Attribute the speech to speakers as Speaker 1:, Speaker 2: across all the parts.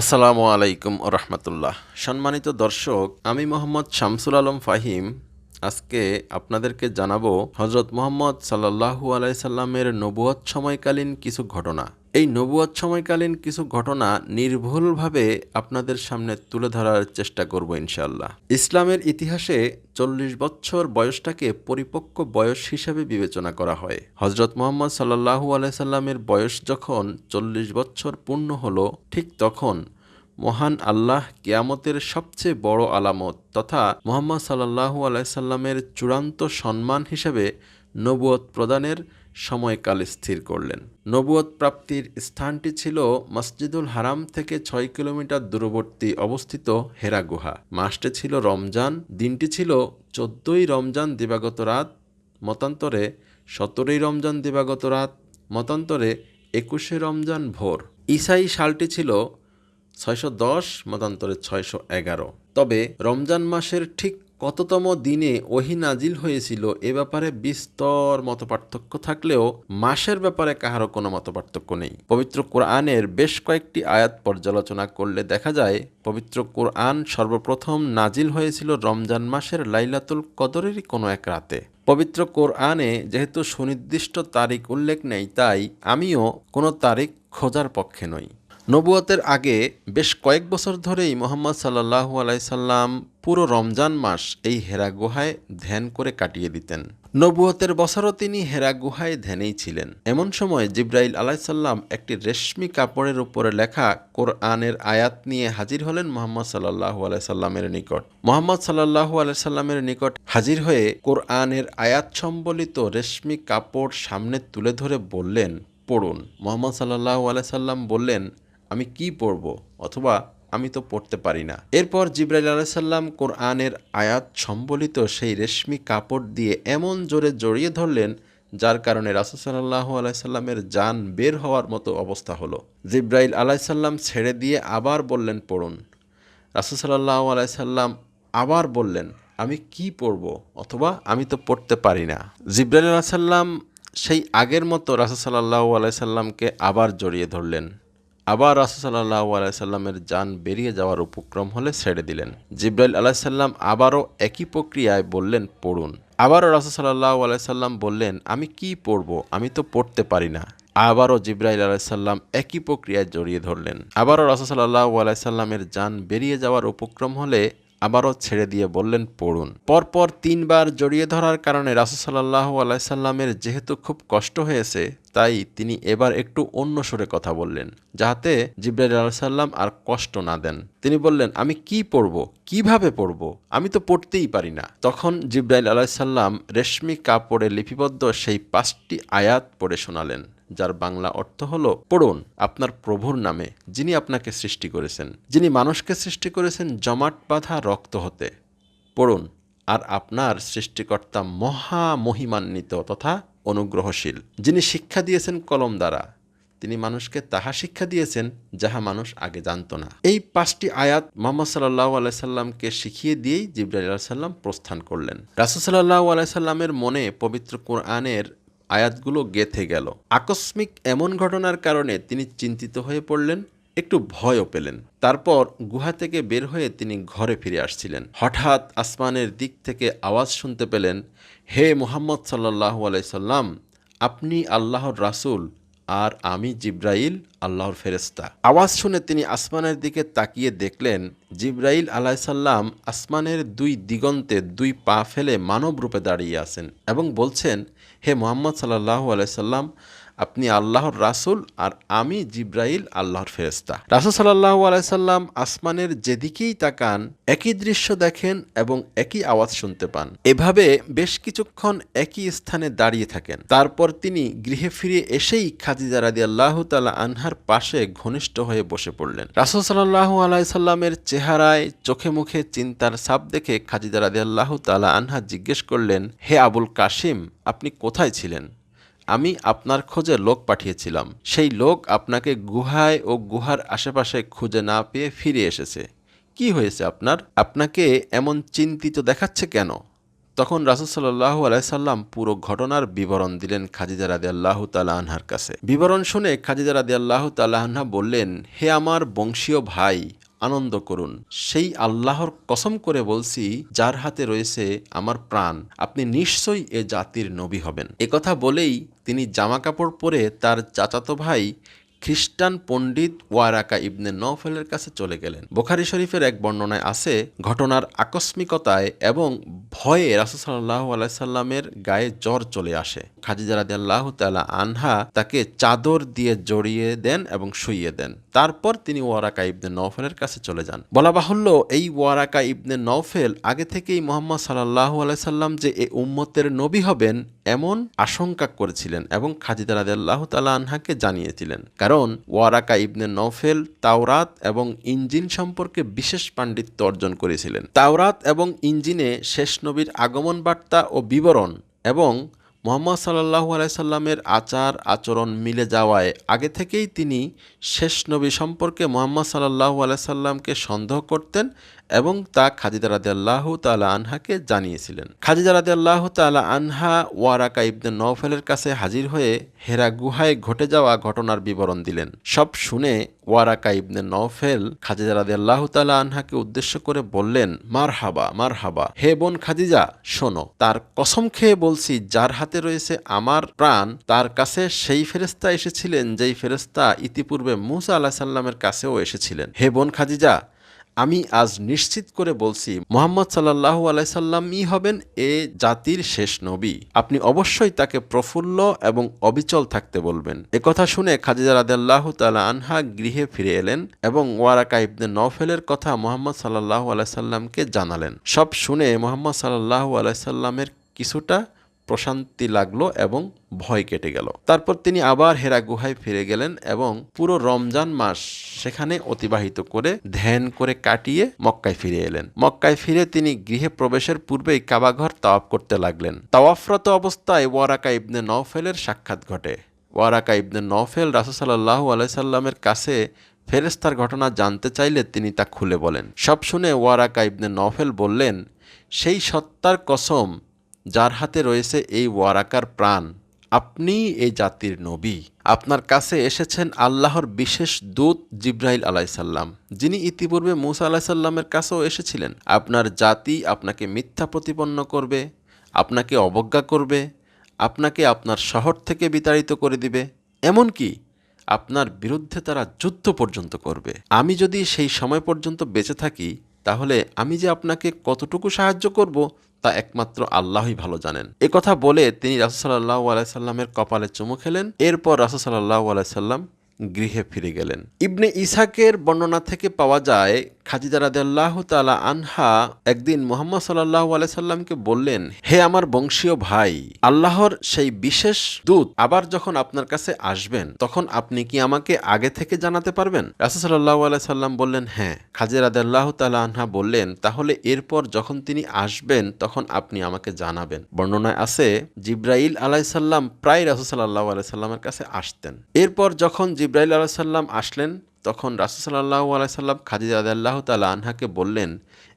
Speaker 1: আসসালামু আলাইকুম রহমতুল্লাহ। সম্মানিত দর্শক, আমি মোহাম্মদ শামসুল আলম ফাহিম। আজকে আপনাদেরকে জানাব হজরত মোহাম্মদ সাল্লাহু আলাইসাল্লামের নবুয়ত সময়কালীন কিছু ঘটনা। এই নবুয়ত সময়কালীন কিছু ঘটনা নির্ভুলভাবে আপনাদের সামনে তুলে ধরার চেষ্টা করব ইনশাল্লাহ ইসলামের ইতিহাসে চল্লিশ বছর বয়সটাকে পরিপক্ক বয়স হিসেবে বিবেচনা করা হয়। হজরত মোহাম্মদ সাল্লাহু আলাইসাল্লামের বয়স যখন চল্লিশ বছর পূর্ণ হলো, ঠিক তখন মহান আল্লাহ কিয়ামতের সবচেয়ে বড় আলামত তথা মোহাম্মদ সাল্লাহু আলাইসাল্লামের চূড়ান্ত সম্মান হিসেবে নবুয়ত প্রদানের সময়কাল স্থির করলেন। নবুয়ত প্রাপ্তির স্থানটি ছিল মসজিদুল হারাম থেকে ছয় কিলোমিটার দূরবর্তী অবস্থিত হেরা গুহা। মাসটি ছিল রমজান, দিনটি ছিল চোদ্দই রমজান দিবাগত রাত, মতান্তরে সতেরোই রমজান দিবাগত রাত, মতান্তরে একুশে রমজান ভোর। ইসাই সালটি ছিল ছয়শো দশ, মতান্তরে ছয়শো এগারো। তবে রমজান মাসের ঠিক কততম দিনে ওহি নাজিল হয়েছিল এ ব্যাপারে বিস্তর মতপার্থক্য থাকলেও মাসের ব্যাপারে কাহারও কোনো মতপার্থক্য নেই। পবিত্র কোরআনের বেশ কয়েকটি আয়াত পর্যালোচনা করলে দেখা যায়, পবিত্র কোরআন সর্বপ্রথম নাজিল হয়েছিল রমজান মাসের লাইলাতুল কদরেরই কোনো এক রাতে। পবিত্র কোরআনে যেহেতু সুনির্দিষ্ট তারিখ উল্লেখ নেই, তাই আমিও কোনো তারিখ খোঁজার পক্ষে নই। নবুয়তের আগে বেশ কয়েক বছর ধরেই মোহাম্মদ সাল্লাহু আলাইসাল্লাম পুরো রমজান মাস এই হেরা গুহায় ধ্যান করে কাটিয়ে দিতেন। নবুয়তের বছরও তিনি হেরা গুহায় ধ্যানেই ছিলেন। এমন সময় জিব্রাইল আলাইসাল্লাম একটি রেশমি কাপড়ের উপরে লেখা কোরআনের আয়াত নিয়ে হাজির হলেন মোহাম্মদ সাল্লাহু আলাইসাল্লামের নিকট। মোহাম্মদ সাল্লাহু আলাইসাল্লামের নিকট হাজির হয়ে কোরআনের আয়াত সম্বলিত রেশমি কাপড় সামনে তুলে ধরে বললেন, পড়ুন। মোহাম্মদ সাল্লাহু আলাইসাল্লাম বললেন আমি কি পড়ব অথবা আমি তো পড়তে পারি না। এরপর জিব্রাইল আলাইসাল্লাম কোরআনের আয়াত সম্বলিত সেই রেশমি কাপড় দিয়ে এমন জোরে জড়িয়ে ধরলেন, যার কারণে রাসুসাল্লাহ আলাইসাল্লামের যান বের হওয়ার মতো অবস্থা হলো। জিব্রাইল আলাইসাল্লাম ছেড়ে দিয়ে আবার বললেন, পড়ুন। রাসুসাল্লাহ আলাইসাল্লাম আবার বললেন, আমি কি পড়ব অথবা আমি তো পড়তে পারি না। জিব্রাইল আলাইসাল্লাম সেই আগের মতো রাসুসাল্লাহ আলাইসাল্লামকে আবার জড়িয়ে ধরলেন। আবার রাসুসাল্লাহ আলাইসাল্লামের যান বেরিয়ে যাওয়ার উপক্রম হলে ছেড়ে দিলেন। জিব্রাইল আলাইসাল্লাম আবারও একই প্রক্রিয়ায় বললেন, পড়ুন। আবারও রাসুসাল্লাহ আলাইসাল্লাম বললেন, আমি কি পড়ব? আমি তো পড়তে পারি না। আবারও জিব্রাইল আলাইসাল্লাম একই প্রক্রিয়ায় জড়িয়ে ধরলেন। আবারও রাসুসাল্লাহ আলাইসাল্লামের যান বেরিয়ে যাওয়ার উপক্রম হলে আবারও ছেড়ে দিয়ে বললেন, পড়ুন। পরপর তিনবার জড়িয়ে ধরার কারণে রাসুসাল্লাহ আলাইসাল্লামের যেহেতু খুব কষ্ট হয়েছে, তাই তিনি এবার একটু অন্য সুরে কথা বললেন, যাহাতে জিব্রাইল আলাইসাল্লাম আর কষ্ট না দেন। তিনি বললেন, আমি কি পড়ব? কীভাবে পড়ব? আমি তো পড়তেই পারি না। তখন জিব্রাইল আলাইসাল্লাম রেশমি কাপড়ে লিপিবদ্ধ সেই পাঁচটি আয়াত পড়ে শোনালেন। যার বাংলা অর্থ হলো, পড়ুন আপনার প্রভুর নামে, যিনি আপনাকে সৃষ্টি করেছেন। যিনি মানুষকে সৃষ্টি করেছেন জমাট বাঁধা রক্ত হতে। পড়ুন আর আপনার সৃষ্টিকর্তা মহা মহিমান্বিত তথা অনুগ্রহশীল, যিনি শিক্ষা দিয়েছেন কলম দ্বারা। তিনি মানুষকে তাহা শিক্ষা দিয়েছেন, যাহা মানুষ আগে জানত না। এই পাঁচটি আয়াত মোহাম্মদ সাল্লাহ আলাইসাল্লামকে শিখিয়ে দিয়েই জিব্রাইল আলাইসাল্লাম প্রস্থান করলেন। রাসুসাল্লাহ আলাইসাল্লামের মনে পবিত্র কোরআনের আয়াতগুলো গেথে গেল। আকস্মিক এমন ঘটনার কারণে তিনি চিন্তিত হয়ে পড়লেন, একটু ভয়ও পেলেন। তারপর গুহা থেকে বের হয়ে তিনি ঘরে ফিরে আসছিলেন। হঠাৎ আসমানের দিক থেকে আওয়াজ শুনতে পেলেন, হে মোহাম্মদ সাল্লাহ আলাইসাল্লাম আপনি আল্লাহর রাসুল আর আমি জিব্রাইল, আল্লাহর ফেরেস্তা আওয়াজ শুনে তিনি আসমানের দিকে তাকিয়ে দেখলেন, জিব্রাইল আলাইসাল্লাম আসমানের দুই দিগন্তে দুই পা ফেলে মানব রূপে দাঁড়িয়ে আছেন এবং বলছেন, হে মোহাম্মদ সাল্লাহ আলাইসাল্লাম আপনি আল্লাহর রাসুল আর আমি জিব্রাইল আল্লাহর ফেরেস্তা রাসুল সাল্লাহ আলাইসাল্লাম আসমানের যেদিকেই তাকান, একই দৃশ্য দেখেন এবং একই আওয়াজ শুনতে পান। এভাবে বেশ কিছুক্ষণ একই স্থানে দাঁড়িয়ে থাকেন। তারপর তিনি গৃহে ফিরে এসেই খাদিজা রাদি আল্লাহ তালা আনহার পাশে ঘনিষ্ঠ হয়ে বসে পড়লেন। রাসুল সাল্লাহ আলাইসাল্লামের চেহারায় চোখে মুখে চিন্তার ছাপ দেখে খাদিজা রাদি আল্লাহ তালা আনহা জিজ্ঞেস করলেন, হে আবুল কাশিম, আপনি কোথায় ছিলেন? আমি আপনার খোঁজে লোক পাঠিয়েছিলাম। সেই লোক আপনাকে গুহায় ও গুহার আশেপাশে খুঁজে না পেয়ে ফিরে এসেছে। কি হয়েছে আপনার? আপনাকে এমন চিন্তিত দেখাচ্ছে কেন? তখন রাসুল সাল্লাহ আলাইসাল্লাম পুরো ঘটনার বিবরণ দিলেন খাদিজা রাদি আল্লাহ তালা আনহার কাছে। বিবরণ শুনে খাদিজা রাদি আল্লাহ তালা আনহা বললেন, হে আমার বংশীয় ভাই আনন্দ করুন। সেই আল্লাহর কসম করে বলছি, যার হাতে রয়েছে আমার প্রাণ, আপনি নিশ্চয়ই এ জাতির নবী হবেন। একথা বলেই তিনি জামা কাপড় পরে তার চাচাতো ভাই খ্রিস্টান পণ্ডিত ওয়ারাকা ইবনে নফেলের কাছে চলে গেলেন। বোখারি শরীফের এক বর্ণনায় আছে, ঘটনার আকস্মিকতায় এবং ভয়ে রাসুসাল্লাহ আলাইসাল্লামের গায়ে জ্বর চলে আসে। খাজিজা রাদি আল্লাহ তালা আনহা তাকে চাদর দিয়ে জড়িয়ে দেন এবং শুইয়ে দেন। তারপর তিনি ওয়ারাকা ইবনে নফেলের কাছে চলে যান। বলা বাহুল্য, এই ওয়ারাকা ইবনে নফেল আগে থেকেই মোহাম্মদ সাল্লাহ আলাইসাল্লাম যে এ উম্মতের নবী হবেন এমন আশঙ্কা করেছিলেন এবং খাজিদা রাদি আল্লাহ আনহাকে জানিয়েছিলেন। কারণ ওয়ারাকা ইবনে নৌফেল তাওরাত এবং ইঞ্জিন সম্পর্কে বিশেষ পাণ্ডিত্য অর্জন করেছিলেন। তাওরাত এবং ইঞ্জিনে শেষ নবীর আগমন বার্তা ও বিবরণ এবং মোহাম্মদ সাল্লাহ আলাইসাল্লামের আচার, আচরণ মিলে যাওয়ায় আগে থেকেই তিনি শেষ নবী সম্পর্কে মোহাম্মদ সাল্লাহু আলাইসাল্লামকে সন্দেহ করতেন এবং তা খাজিদা রাদে আল্লাহ তালা আনহাকে জানিয়েছিলেন। খাজিদা রাদে আল্লাহ তালা আনহা ওয়ারাকা ইবনে নওফেলের কাছে হাজির হয়ে হেরা গুহায় ঘটে যাওয়া ঘটনার বিবরণ দিলেন। সব শুনে ওয়ারাকা ইবনে নওফেল খাজিজা রাদে আল্লাহ তালা আনহাকে উদ্দেশ্য করে বললেন মার হাবা মার হাবা হে বোন খাদিজা, শোনো, তার কসম খেয়ে বলছি, যার হাতে রয়েছে আমার প্রাণ, তার কাছে সেই ফেরেস্তা এসেছিলেন, যেই ফেরেস্তা ইতিপূর্বে মুসা আল্লাহ সাল্লামের কাছেও এসেছিলেন। হে বোন খাদিজা আমি আজ নিশ্চিত করে বলছি, মোহাম্মদ সাল্লাহ আলাইসাল্লামই হবেন এ জাতির শেষ নবী। আপনি অবশ্যই তাকে প্রফুল্ল এবং অবিচল থাকতে বলবেন। একথা শুনে খাদিজা রাদাল্লাহ তালা আনহা গৃহে ফিরে এলেন এবং ওয়ারাকা ইবনে নফেলের কথা মোহাম্মদ সাল্লাহ আলাইসাল্লামকে জানালেন। সব শুনে মোহাম্মদ সাল্লাহ আলাইসাল্লামের কিছুটা প্রশান্তি লাগল এবং ভয় কেটে গেল। তারপর তিনি আবার হেরা গুহায় ফিরে গেলেন এবং পুরো রমজান মাস সেখানে অতিবাহিত করে ধ্যান করে কাটিয়ে মক্কায় ফিরে এলেন। মক্কায় ফিরে তিনি গৃহে প্রবেশের পূর্বেই কাবাঘর তাওয়াফ করতে লাগলেন। তাওয়াফরত অবস্থায় ওয়ারাকা ইবনে নওফেলের সাক্ষাৎ ঘটে। ওয়ারাকা ইবনে নওফেল রাসুসাল্লাহ আলাইসাল্লামের কাছে ফেরেস্তার ঘটনা জানতে চাইলে তিনি তা খুলে বলেন। সব শুনে ওয়ারাকা ইবনে নওফেল বললেন, সেই সত্তার কসম যার হাতে রয়েছে এই ওয়ারাকার প্রাণ, আপনি এই জাতির নবী। আপনার কাছে এসেছেন আল্লাহর বিশেষ দূত জিব্রাইল আলাইসাল্লাম, যিনি ইতিপূর্বে মুসা আলাইসাল্লামের কাছেও এসেছিলেন। আপনার জাতি আপনাকে মিথ্যা প্রতিপন্ন করবে, আপনাকে অবজ্ঞা করবে, আপনাকে আপনার শহর থেকে বিতাড়িত করে দিবে, এমনকি আপনার বিরুদ্ধে তারা যুদ্ধ পর্যন্ত করবে। আমি যদি সেই সময় পর্যন্ত বেঁচে থাকি, তাহলে আমি যে আপনাকে কতটুকু সাহায্য করব তা একমাত্র আল্লাহই ভালো জানেন। এ কথা বলে তিনি রাসুসাল্লাহ আলাইসাল্লামের কপালে চুমু খেলেন, এরপর রাসুসাল্লাহ আলাইসাল্লাম গৃহে ফিরে গেলেন। ইবনে ইসাকের বর্ণনা থেকে পাওয়া যায় খাজিদা রাদিয়াল্লাহু তাআলা আনহা একদিন মোহাম্মদ সাল্লাল্লাহু আলাইসাল্লামকে বললেন, হে আমার বংশীয় ভাই, আল্লাহর সেই বিশেষ দূত আবার যখন আপনার কাছে আসবেন, তখন আপনি কি আমাকে আগে থেকে জানাতে পারবেন? সাল্লাল্লাহু আলাইহি বললেন হ্যাঁ। খাজিদা রাদিয়াল্লাহু তাআলা আনহা বললেন, তাহলে এরপর যখন তিনি আসবেন, তখন আপনি আমাকে জানাবেন। বর্ণনায় আছে, জিব্রাইল আলাইসাল্লাম প্রায় রাসূল সাল্লাল্লাহু আলাইহি সাল্লামের কাছে আসতেন। এরপর যখন জিব্রাইল আলাইসাল্লাম আসলেন তখন রাসুসাল্লাহ আলাইসাল্লাম খাদিজা আল্লাহ তালা আনহাকে বললেন,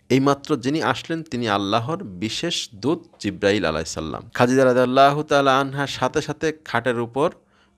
Speaker 1: এইমাত্র যিনি আসলেন, তিনি আল্লাহর বিশেষ দূত জিব্রাইল আলাইসাল্লাম খাদিজা আল্লাহ তালা আনহা সাথে সাথে খাটের উপর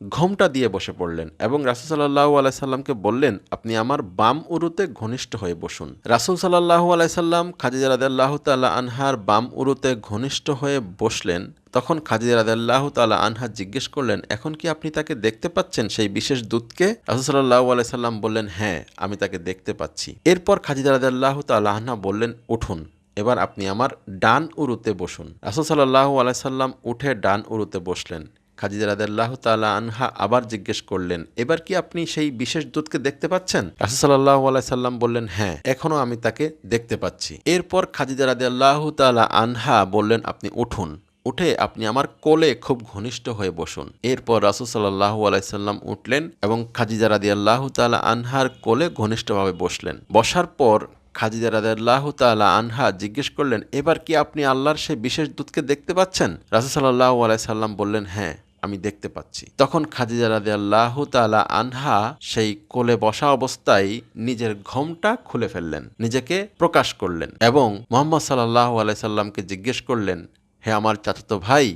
Speaker 1: ঘোমটা দিয়ে বসে পড়লেন এবং রাসুল সাল্লাহ আলাইসাল্লামকে বললেন, আপনি আমার বাম উরুতে ঘনিষ্ঠ হয়ে বসুন। রাসুল সাল্লাহ আলাইসাল্লাম খাদিজা রাদাল্লাহ তাল্লাহ আনহার বাম উরুতে ঘনিষ্ঠ হয়ে বসলেন। তখন খাদিজা রাদাল্লাহ তাল্লাহ আনহা জিজ্ঞেস করলেন, এখন কি আপনি তাকে দেখতে পাচ্ছেন সেই বিশেষ দূতকে? রাসুল সাল্লাহ আলাইসাল্লাম বললেন হ্যাঁ আমি তাকে দেখতে পাচ্ছি। এরপর খাদিজা রাদাল্লাহ তাল্লাহ আনহা বললেন, উঠুন, এবার আপনি আমার ডান উরুতে বসুন। রাসুল সাল্লাহ আলাইসাল্লাম উঠে ডান উরুতে বসলেন। খাদিজা রাদাল্লাহ তালা আনহা আবার জিজ্ঞেস করলেন, এবার কি আপনি সেই বিশেষ দূতকে দেখতে পাচ্ছেন? রাসুসাল্লাহ সাল্লাম বললেন হ্যাঁ এখনও আমি তাকে দেখতে পাচ্ছি। এরপর খাদিজা রাদাল্লাহ তালা আনহা বললেন, আপনি উঠুন, উঠে আপনি আমার কোলে খুব ঘনিষ্ঠ হয়ে বসুন। এরপর রাসুল সাল্লাহ আলাইসাল্লাম উঠলেন এবং খাদিজা রাদি আল্লাহ তালা আনহার কোলে ঘনিষ্ঠভাবে বসলেন। বসার পর খাদিজা রাদাল্লাহ তালা আনহা জিজ্ঞেস করলেন, এবার কি আপনি আল্লাহর সেই বিশেষ দূতকে দেখতে পাচ্ছেন? রাসুল সাল্লাহ আলাইসাল্লাম বললেন হ্যাঁ। আমি দেখতে পাচ্ছি। তখন খাদিজা রাদে আল্লাহ তালা আনহা সেই কোলে বসা অবস্থায় নিজের ঘোমটা খুলে ফেললেন, নিজেকে প্রকাশ করলেন এবং মোহাম্মদ সাল্লাহ আলাইসাল্লামকে জিজ্ঞেস করলেন, হে আমার চাচাতো ভাই,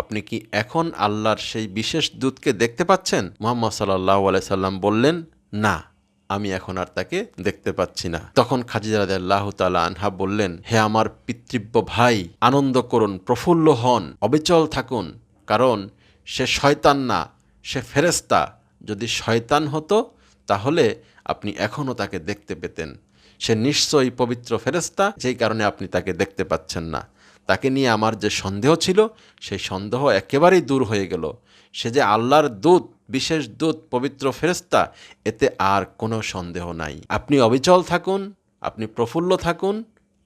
Speaker 1: আপনি কি এখন আল্লাহর সেই বিশেষ দূতকে দেখতে পাচ্ছেন? মোহাম্মদ সাল্লাহ আলাইসাল্লাম বললেন, না, আমি এখন আর তাকে দেখতে পাচ্ছি না। তখন খাজিজা আল্লাহ তালা আনহা বললেন, হে আমার পিতৃব্য ভাই, আনন্দ করুন, প্রফুল্ল হন, অবিচল থাকুন, কারণ সে শয়তান না, সে ফেরেস্তা যদি শয়তান হতো, তাহলে আপনি এখনও তাকে দেখতে পেতেন। সে নিশ্চয়ই পবিত্র ফেরেস্তা যেই কারণে আপনি তাকে দেখতে পাচ্ছেন না। তাকে নিয়ে আমার যে সন্দেহ ছিল, সেই সন্দেহ একেবারেই দূর হয়ে গেল। সে যে আল্লাহর দূত, বিশেষ দূত, পবিত্র ফেরেস্তা এতে আর কোনো সন্দেহ নাই। আপনি অবিচল থাকুন, আপনি প্রফুল্ল থাকুন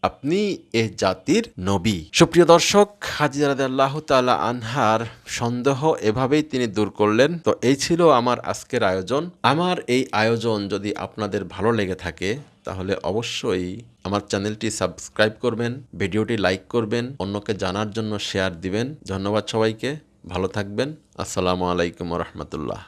Speaker 1: আপনি এ জাতির নবী। সুপ্রিয় দর্শক হাজিরাদ আল্লাহ তালা আনহার সন্দেহ এভাবেই তিনি দূর করলেন। তো এই ছিল আমার আজকের আয়োজন। আমার এই আয়োজন যদি আপনাদের ভালো লেগে থাকে, তাহলে অবশ্যই আমার চ্যানেলটি সাবস্ক্রাইব করবেন, ভিডিওটি লাইক করবেন, অন্যকে জানার জন্য শেয়ার দিবেন। ধন্যবাদ সবাইকে। ভালো থাকবেন। আসসালামু আলাইকুম রহমতুল্লাহ।